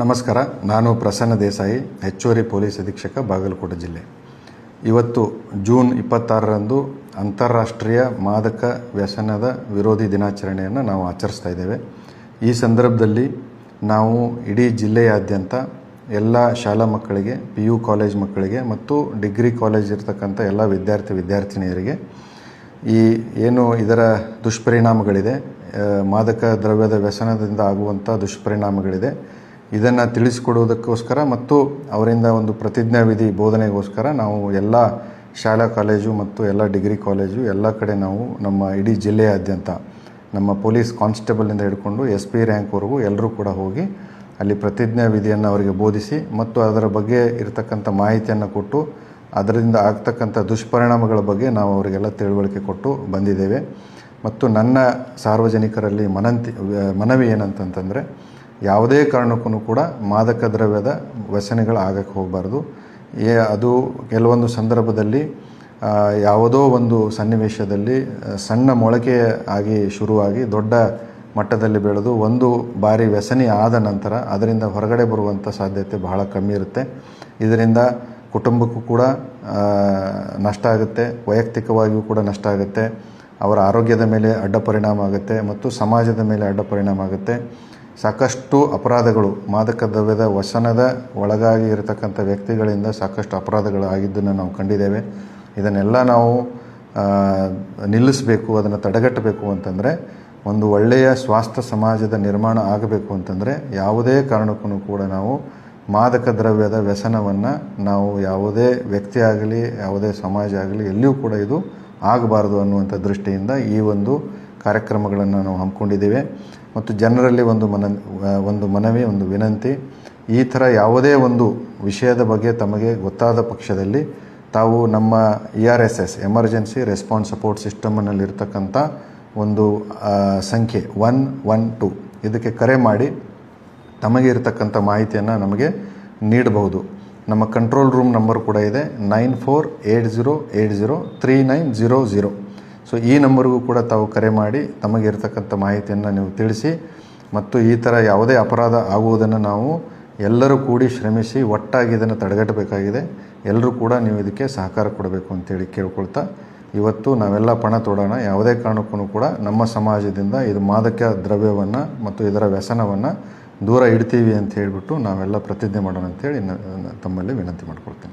ನಮಸ್ಕಾರ, ನಾನು ಪ್ರಸನ್ನ ದೇಸಾಯಿ, ಹೆಚ್ಚುವರಿ ಪೊಲೀಸ್ ಅಧೀಕ್ಷಕ, ಬಾಗಲಕೋಟೆ ಜಿಲ್ಲೆ. ಇವತ್ತು ಜೂನ್ ಇಪ್ಪತ್ತಾರರಂದು ಅಂತಾರಾಷ್ಟ್ರೀಯ ಮಾದಕ ವ್ಯಸನದ ವಿರೋಧಿ ದಿನಾಚರಣೆಯನ್ನು ನಾವು ಆಚರಿಸ್ತಾ ಇದ್ದೇವೆ. ಈ ಸಂದರ್ಭದಲ್ಲಿ ನಾವು ಇಡೀ ಜಿಲ್ಲೆಯಾದ್ಯಂತ ಎಲ್ಲ ಶಾಲಾ ಮಕ್ಕಳಿಗೆ ಪಿ ಯು ಕಾಲೇಜ್ ಮಕ್ಕಳಿಗೆ ಮತ್ತು ಡಿಗ್ರಿ ಕಾಲೇಜ್ ಇರತಕ್ಕಂಥ ಎಲ್ಲ ವಿದ್ಯಾರ್ಥಿ ವಿದ್ಯಾರ್ಥಿನಿಯರಿಗೆ ಈ ಏನು ಇದರ ದುಷ್ಪರಿಣಾಮಗಳಿದೆ ಮಾದಕ ದ್ರವ್ಯದ ವ್ಯಸನದಿಂದ ಆಗುವಂಥ ದುಷ್ಪರಿಣಾಮಗಳಿದೆ ಇದನ್ನು ತಿಳಿಸಿಕೊಡುವುದಕ್ಕೋಸ್ಕರ ಮತ್ತು ಅವರಿಂದ ಒಂದು ಪ್ರತಿಜ್ಞಾವಿಧಿ ಬೋಧನೆಗೋಸ್ಕರ ನಾವು ಎಲ್ಲ ಶಾಲಾ ಕಾಲೇಜು ಮತ್ತು ಎಲ್ಲ ಡಿಗ್ರಿ ಕಾಲೇಜು ಎಲ್ಲ ಕಡೆ ನಾವು ನಮ್ಮ ಇಡೀ ಜಿಲ್ಲೆಯಾದ್ಯಂತ ನಮ್ಮ ಪೊಲೀಸ್ ಕಾನ್ಸ್ಟೇಬಲಿಂದ ಹಿಡ್ಕೊಂಡು ಎಸ್ ಪಿ ರ್ಯಾಂಕ್ವರೆಗೂ ಎಲ್ಲರೂ ಕೂಡ ಹೋಗಿ ಅಲ್ಲಿ ಪ್ರತಿಜ್ಞಾ ವಿಧಿಯನ್ನು ಅವರಿಗೆ ಬೋಧಿಸಿ ಮತ್ತು ಅದರ ಬಗ್ಗೆ ಇರತಕ್ಕಂಥ ಮಾಹಿತಿಯನ್ನು ಕೊಟ್ಟು ಅದರಿಂದ ಆಗ್ತಕ್ಕಂಥ ದುಷ್ಪರಿಣಾಮಗಳ ಬಗ್ಗೆ ನಾವು ಅವರಿಗೆಲ್ಲ ತಿಳುವಳಿಕೆ ಕೊಟ್ಟು ಬಂದಿದ್ದೇವೆ. ಮತ್ತು ನನ್ನ ಸಾರ್ವಜನಿಕರಲ್ಲಿ ಮನಂತಿ, ಮನವಿ ಏನಂತಂತಂದರೆ ಯಾವುದೇ ಕಾರಣಕ್ಕೂ ಕೂಡ ಮಾದಕ ದ್ರವ್ಯದ ವ್ಯಸನೆಗಳು ಆಗಕ್ಕೆ ಹೋಗಬಾರ್ದು. ಏ, ಅದು ಕೆಲವೊಂದು ಸಂದರ್ಭದಲ್ಲಿ ಯಾವುದೋ ಒಂದು ಸನ್ನಿವೇಶದಲ್ಲಿ ಸಣ್ಣ ಮೊಳಕೆ ಆಗಿ ಶುರುವಾಗಿ ದೊಡ್ಡ ಮಟ್ಟದಲ್ಲಿ ಬೆಳೆದು ಒಂದು ಬಾರಿ ವ್ಯಸನಿ ಆದ ನಂತರ ಅದರಿಂದ ಹೊರಗಡೆ ಬರುವಂಥ ಸಾಧ್ಯತೆ ಬಹಳ ಕಮ್ಮಿ ಇರುತ್ತೆ. ಇದರಿಂದ ಕುಟುಂಬಕ್ಕೂ ಕೂಡ ನಷ್ಟ ಆಗುತ್ತೆ, ವೈಯಕ್ತಿಕವಾಗಿಯೂ ಕೂಡ ನಷ್ಟ ಆಗುತ್ತೆ. ಅವರ ಆರೋಗ್ಯದ ಮೇಲೆ ಅಡ್ಡ ಪರಿಣಾಮ ಆಗುತ್ತೆ ಮತ್ತು ಸಮಾಜದ ಮೇಲೆ ಅಡ್ಡ ಪರಿಣಾಮ ಆಗುತ್ತೆ. ಸಾಕಷ್ಟು ಅಪರಾಧಗಳು, ಮಾದಕ ದ್ರವ್ಯದ ವಸನದ ಒಳಗಾಗಿ ಇರತಕ್ಕಂಥ ವ್ಯಕ್ತಿಗಳಿಂದ ಸಾಕಷ್ಟು ಅಪರಾಧಗಳು ಆಗಿದ್ದನ್ನು ನಾವು ಕಂಡಿದ್ದೇವೆ. ಇದನ್ನೆಲ್ಲ ನಾವು ನಿಲ್ಲಿಸಬೇಕು, ಅದನ್ನು ತಡೆಗಟ್ಟಬೇಕು ಅಂತಂದರೆ, ಒಂದು ಒಳ್ಳೆಯ ಸ್ವಾಸ್ಥ್ಯ ಸಮಾಜದ ನಿರ್ಮಾಣ ಆಗಬೇಕು ಅಂತಂದರೆ, ಯಾವುದೇ ಕಾರಣಕ್ಕೂ ಕೂಡ ನಾವು ಮಾದಕ ದ್ರವ್ಯದ ವ್ಯಸನವನ್ನು ನಾವು ಯಾವುದೇ ವ್ಯಕ್ತಿ ಆಗಲಿ, ಯಾವುದೇ ಸಮಾಜ ಆಗಲಿ, ಎಲ್ಲಿಯೂ ಕೂಡ ಇದು ಆಗಬಾರ್ದು ಅನ್ನುವಂಥ ದೃಷ್ಟಿಯಿಂದ ಈ ಒಂದು ಕಾರ್ಯಕ್ರಮಗಳನ್ನು ನಾವು ಹಮ್ಮಿಕೊಂಡಿದ್ದೇವೆ. ಮತ್ತು ಜನರಲ್ಲಿ ಒಂದು ಮನ, ಒಂದು ಮನವಿ, ಒಂದು ವಿನಂತಿ, ಈ ಥರ ಯಾವುದೇ ಒಂದು ವಿಷಯದ ಬಗ್ಗೆ ತಮಗೆ ಗೊತ್ತಾದ ಪಕ್ಷದಲ್ಲಿ ತಾವು ನಮ್ಮ E R S S emergency response support ಸಿಸ್ಟಮ್ನಲ್ಲಿರ್ತಕ್ಕಂಥ ಒಂದು ಸಂಖ್ಯೆ ಒನ್ ಒನ್, ಟು ಇದಕ್ಕೆ ಕರೆ ಮಾಡಿ ತಮಗೆ ಇರತಕ್ಕಂಥ ಮಾಹಿತಿಯನ್ನು ನಮಗೆ ನೀಡಬಹುದು. ನಮ್ಮ ಕಂಟ್ರೋಲ್ ರೂಮ್ ನಂಬರ್ ಕೂಡ ಇದೆ, nine four eight zero eight zero three nine zero zero. So ಈ ನಂಬರ್ಗೂ ಕೂಡ ತಾವು ಕರೆ ಮಾಡಿ ತಮಗೆ ಇರತಕ್ಕಂಥ ಮಾಹಿತಿಯನ್ನು ನೀವು ತಿಳಿಸಿ ಮತ್ತು ಈ ಥರ ಯಾವುದೇ ಅಪರಾಧ ಆಗುವುದನ್ನು ನಾವು ಎಲ್ಲರೂ ಕೂಡಿ ಶ್ರಮಿಸಿ ಒಟ್ಟಾಗಿ ಇದನ್ನು ತಡೆಗಟ್ಟಬೇಕಾಗಿದೆ. ಎಲ್ಲರೂ ಕೂಡ ನೀವು ಇದಕ್ಕೆ ಸಹಕಾರ ಕೊಡಬೇಕು ಅಂತೇಳಿ ಕೇಳ್ಕೊಳ್ತಾ ಇವತ್ತು ನಾವೆಲ್ಲ ಪಣ ತೊಡೋಣ. ಯಾವುದೇ ಕಾರಣಕ್ಕೂ ಕೂಡ ನಮ್ಮ ಸಮಾಜದಿಂದ ಇದು ಮಾದಕ ದ್ರವ್ಯವನ್ನು ಮತ್ತು ಇದರ ವ್ಯಸನವನ್ನು ದೂರ ಇಡ್ತೀವಿ ಅಂತ ಹೇಳಿಬಿಟ್ಟು ನಾವೆಲ್ಲ ಪ್ರತಿಜ್ಞೆ ಮಾಡೋಣ ಅಂತೇಳಿ ತಮ್ಮಲ್ಲಿ ವಿನಂತಿ ಮಾಡ್ಕೊಳ್ತೇನೆ.